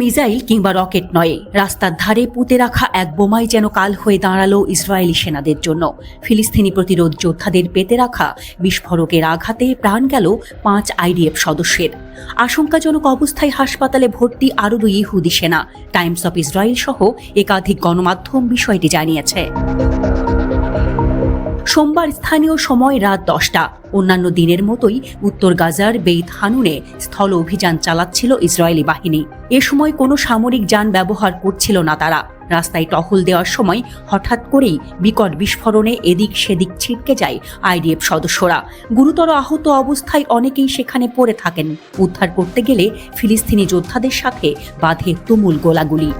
Missile কিংবা rocket নয়। রাস্তার ধারে পুঁতে রাখা এক বোমাই যেন কাল হয়ে দাঁড়াল ইসরায়েলি সেনাদের জন্য। ফিলিস্তিনি প্রতিরোধ যোদ্ধাদের পেতে রাখা বিস্ফোরকের আঘাতে প্রাণ গেল পাঁচ আইডিএফ সদস্যের। আশঙ্কাজনক অবস্থায় হাসপাতালে ভর্তি আরও দুই ইহুদি সেনা। টাইমস অফ ইসরায়েল সহ একাধিক গণমাধ্যম বিষয়টি জানিয়েছে। সোমবার স্থানীয় সময় রাত দশটা। অন্যান্য দিনের মতোই উত্তর গাজার বেইত হানুনে স্থল অভিযান চালাচ্ছিল ইসরায়েলি বাহিনী। এ সময় কোনো সামরিক যান ব্যবহার করছিল না তারা। রাস্তায় টহল দেওয়ার সময় হঠাৎ করেই বিকট বিস্ফোরণে এদিক সেদিক ছিটকে যায় আইডিএফ সদস্যরা। গুরুতর আহত অবস্থায় অনেকেই সেখানে পড়ে থাকেন। উদ্ধার করতে গেলে ফিলিস্তিনি যোদ্ধাদের সাথে বাঁধে তুমুল গোলাগুলি।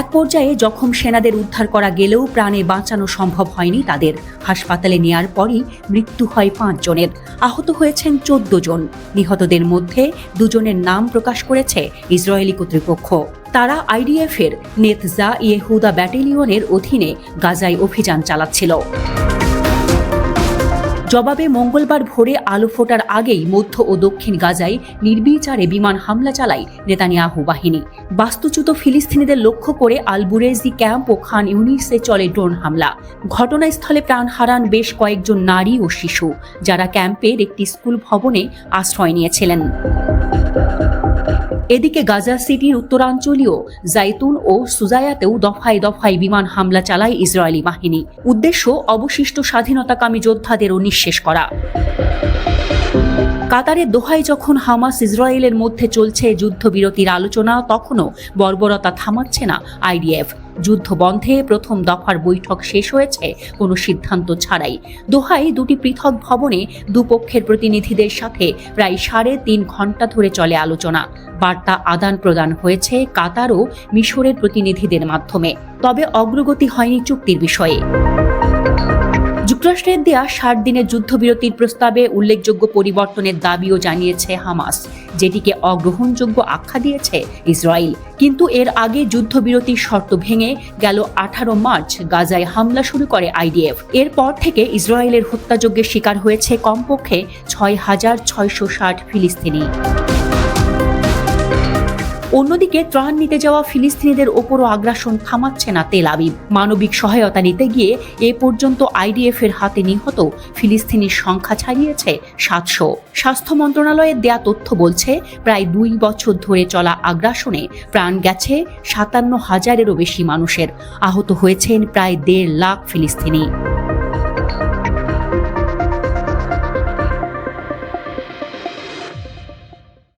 এক পর্যায়ে জখম সেনাদের উদ্ধার করা গেলেও প্রাণে বাঁচানো সম্ভব হয়নি তাদের। হাসপাতালে নেয়ার পরই মৃত্যু হয় পাঁচ জনের আহত হয়েছেন চোদ্দ জন নিহতদের মধ্যে দুজনের নাম প্রকাশ করেছে ইসরায়েলি কর্তৃপক্ষ। তারা আইডিএফের নেতজা ইয়েহুদা ব্যাটেলিয়নের অধীনে গাজায় অভিযান চালাচ্ছিল। জবাবে মঙ্গলবার ভোরে আলো ফোটার আগেই মধ্য ও দক্ষিণ গাজায় নির্বিচারে বিমান হামলা চালায় নেতানিয়াহু বাহিনী। বাস্তুচ্যুত ফিলিস্তিনিদের লক্ষ্য করে আলবুরেজি ক্যাম্প ও খান ইউনিসে চলে ড্রোন হামলা। ঘটনাস্থলে প্রাণ হারান বেশ কয়েকজন নারী ও শিশু, যারা ক্যাম্পের একটি স্কুল ভবনে আশ্রয় নিয়েছিলেন। এদিকে গাজা সিটির উত্তরাঞ্চলীয় জাইতুন ও সুজায়াতেও দফায় দফায় বিমান হামলা চালায় ইসরায়েলি বাহিনী। উদ্দেশ্য, অবশিষ্ট স্বাধীনতাকামী যোদ্ধাদেরও নিঃশেষ করা। কাতারের দোহায় যখন হামাস ইসরায়েলের মধ্যে চলছে যুদ্ধবিরতির আলোচনা, তখনও বর্বরতা থামাচ্ছে না আইডিএফ। যুদ্ধ বন্ধে প্রথম দফার বৈঠক শেষ হয়েছে, কোনো সিদ্ধান্ত ছাড়াই। দোহায় দুটি পৃথক ভবনে দুপক্ষের প্রতিনিধিদের সাথে প্রায় সাড়ে তিন ঘণ্টা ধরে চলে আলোচনা। বার্তা আদান প্রদান হয়েছে কাতার ও মিশরের প্রতিনিধিদের মাধ্যমে। তবে অগ্রগতি হয়নি চুক্তির বিষয়ে। যুক্তরাষ্ট্রের দেয়া ষাট দিনের যুদ্ধবিরতির প্রস্তাবে উল্লেখযোগ্য পরিবর্তনের দাবিও জানিয়েছে হামাস, যেটিকে অগ্রহণযোগ্য আখ্যা দিয়েছে ইসরায়েল। কিন্তু এর আগে যুদ্ধবিরতির শর্ত ভেঙে গেল আঠারো মার্চ গাজায় হামলা শুরু করে আইডিএফ। এরপর থেকে ইসরায়েলের হত্যাযজ্ঞের শিকার হয়েছে কমপক্ষে ছয় হাজার ছয়শো ষাট ফিলিস্তিনি। অন্যদিকে ত্রাণ নিতে যাওয়া ফিলিস্তিনিদের ওপরও আগ্রাসন থামাচ্ছে না তেল আবিব। মানবিক সহায়তা নিতে গিয়ে এ পর্যন্ত আইডিএফ এর হাতে নিহত ফিলিস্তিনির সংখ্যা ছাড়িয়েছে সাতশো। স্বাস্থ্য মন্ত্রণালয়ের দেয়া তথ্য বলছে, প্রায় দুই বছর ধরে চলা আগ্রাসনে প্রাণ গেছে সাতান্ন হাজারেরও বেশি মানুষের। আহত হয়েছেন প্রায় দেড় লাখ ফিলিস্তিনি।